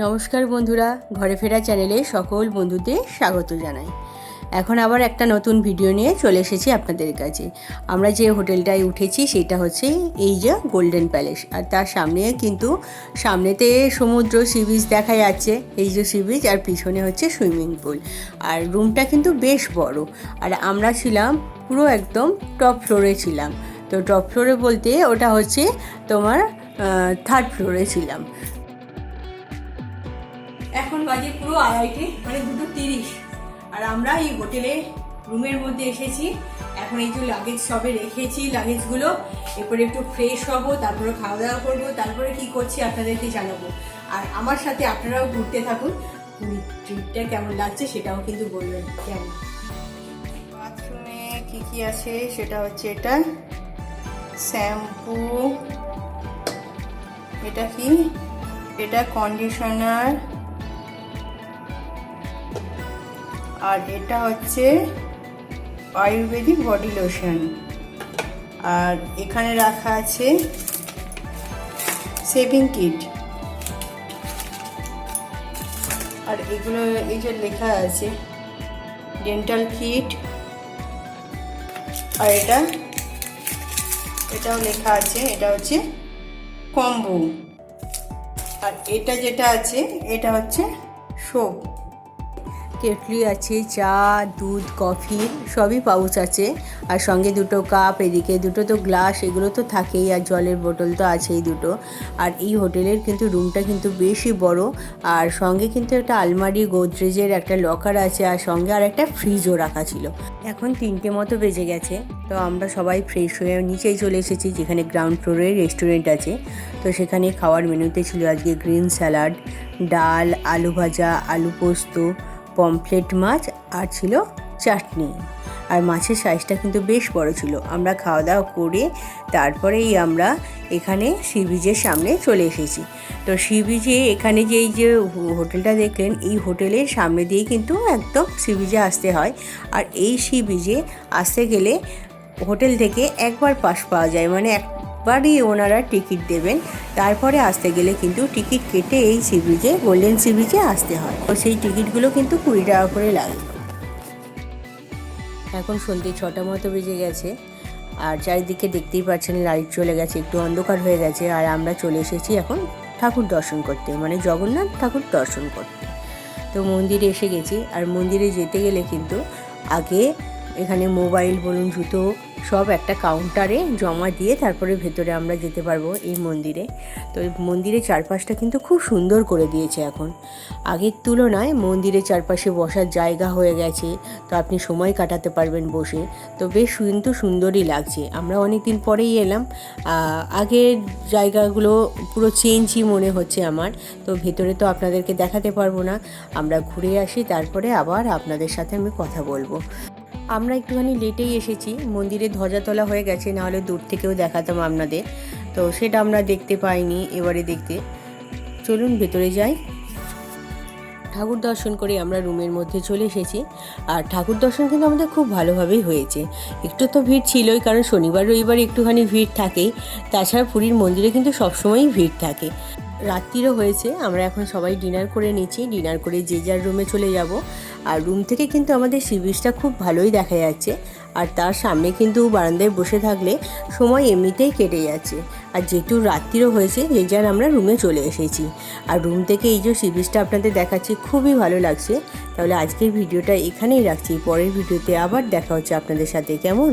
নমস্কার বন্ধুরা, ঘরে ফেরা চ্যানেলে সকল বন্ধুদের স্বাগত জানাই। এখন আবার একটা নতুন ভিডিও নিয়ে চলে এসেছি আপনাদের কাছে। আমরা যে হোটেলটায় উঠেছি সেটা হচ্ছে এই যে গোল্ডেন প্যালেস। আর তার সামনে কিন্তু সামনেতে সমুদ্র সি বিচ দেখা যাচ্ছে। এই যে সি বিচ আর পিছনে হচ্ছে সুইমিং পুল। আর রুমটা কিন্তু বেশ বড়। আর আমরা ছিলাম পুরো একদম টপ ফ্লোরে ছিলাম। তো টপ ফ্লোরে বলতে ওটা হচ্ছে তোমার থার্ড ফ্লোরে ছিলাম। এখন বাজে পুরো আড়াইটে মানে দুটো তিরিশ। আর আমরা এই হোটেলে, রুমের মধ্যে এসেছি। এখন এই যে লাগেজ সবে রেখেছি লাগেজগুলো এরপরে একটু ফ্রেশ হব, তারপরে খাওয়া দাওয়া করব, তারপরে কি করছি আপনাদেরকে জানাব। আর আমার সাথে আপনারাও ঘুরতে থাকুন। ট্রিপটা কেমন লাগছে সেটাও কিন্তু বলবেন। কেমন? বাথরুমে কি কি আছে সেটা হচ্ছে এটা। শ্যাম্পু। এটা কি? এটা কন্ডিশনার আর এটা হচ্ছে আয়ুর্বেদিক বডি লোশন। আর এখানে রাখা আছে সেভিং কিট। আর এগুলো, এই যে লেখা আছে ডেন্টাল কিট। আর এটা, এটাও লেখা আছে, এটা হচ্ছে কম্বো। আর এটা যেটা আছে, এটা হচ্ছে সোপ কেটলি আছে, চা, দুধ, কফি, সবই পাউচ আছে। আর সঙ্গে দুটো কাপ, এদিকে দুটো তো গ্লাস, এগুলো তো থাকেই, আর জলের বোতল তো আছেই দুটো। আর এই হোটেলের কিন্তু রুমটা কিন্তু বেশি বড়, আর সঙ্গে কিন্তু একটা আলমারি, গোদরেজের একটা লকার আছে, আর সঙ্গে আর একটা ফ্রিজও রাখা ছিল। এখন তিনটে মতো বেজে গেছে, তো আমরা সবাই ফ্রেশ হয়ে নিচেই চলে এসেছি, যেখানে গ্রাউন্ড ফ্লোরে রেস্টুরেন্ট আছে। তো সেখানে খাওয়ার মেনুতে ছিল আজকে গ্রিন স্যালাড, ডাল, আলু ভাজা, আলু পোস্ত পমফ্লেট মাছ আর ছিল চাটনি। আর মাছের সাইজটা কিন্তু বেশ বড় ছিল। আমরা খাওয়া দাওয়া করে তারপরেই আমরা এখানে সি বিচের সামনে চলে এসেছি। তো সি বিচে এখানে যে এই যে হোটেলটা দেখলেন, এই হোটেলের সামনে দিয়ে কিন্তু একদম সি বিচে আসতে হয়। আর এই সি বিচে আসতে গেলে হোটেল থেকে একবার পাস পাওয়া যায়। মানে এক বারই ওনারা টিকিট দেবেন। তারপরে আসতে গেলে কিন্তু টিকিট কেটে এই সি বিচে, গোল্ডেন সি বিচে আসতে হয়। তো সেই টিকিটগুলো কিন্তু কুড়ি টাকা করে লাগে। এখন সন্ধ্যে ছটা মতো বেজে গেছে। আর চারিদিকে দেখতেই পাচ্ছেন লাইট চলে গেছে, একটু অন্ধকার হয়ে গেছে। আর আমরা চলে এসেছি এখন ঠাকুর দর্শন করতে মানে জগন্নাথ ঠাকুর দর্শন করতে। তো মন্দিরে এসে গেছি। আর মন্দিরে যেতে গেলে কিন্তু আগে এখানে মোবাইল বলুন, জুতো, সব একটা কাউন্টারে জমা দিয়ে তারপরে ভেতরে আমরা যেতে পারব এই মন্দিরে। তো মন্দিরের চারপাশটা কিন্তু খুব সুন্দর করে দিয়েছে এখন। আগের তুলনায় মন্দিরের চারপাশে বসার জায়গা হয়ে গেছে, তো আপনি সময় কাটাতে পারবেন বসে। তো বেশ কিন্তু সুন্দরই লাগছে। আমরা অনেক দিন পরেই এলাম। আগের জায়গাগুলো পুরো চেঞ্জই মনে হচ্ছে আমার। তো ভেতরে তো আপনাদেরকে দেখাতে পারব না। আমরা ঘুরে আসি, তারপরে আবার আপনাদের সাথে আমি কথা বলব। আমরা একটুখানি লেটেই এসেছি। মন্দিরে ধ্বজা তোলা হয়ে গেছে, নাহলে দূর থেকেও দেখাতাম আপনাদের। তো সেটা আমরা দেখতে পাইনি এবারে দেখতে। চলুন ভেতরে যাই। ঠাকুর দর্শন করে আমরা রুমের মধ্যে চলে এসেছি। আর ঠাকুর দর্শন কিন্তু আমাদের খুব ভালোভাবেই হয়েছে। একটু তো ভিড় ছিলই, কারণ শনিবার, রবিবার একটুখানি ভিড় থাকেই। তাছাড়া পুরীর মন্দিরে কিন্তু সবসময়ই ভিড় থাকে। রাত্রিরও হয়েছে, আমরা এখন সবাই ডিনার করে নিচ্ছি, ডিনার করে যে যার রুমে চলে যাব। আর রুম থেকে কিন্তু আমাদের সি বিচটা খুব ভালোই দেখা যাচ্ছে, আর তার সামনে কিন্তু বারান্দায় বসে থাকলে সময় এমনিতেই কেটে যাচ্ছে। আর যেহেতু রাত্রিরও হয়েছে, যে যার আমরা রুমে চলে এসেছি। আর রুম থেকে এই যে সি বিচটা আপনাদের দেখাচ্ছি, খুবই ভালো লাগছে। তাহলে আজকের ভিডিওটা এখানেই রাখছি, পরের ভিডিওতে আবার দেখা হচ্ছে আপনাদের সাথে, কেমন?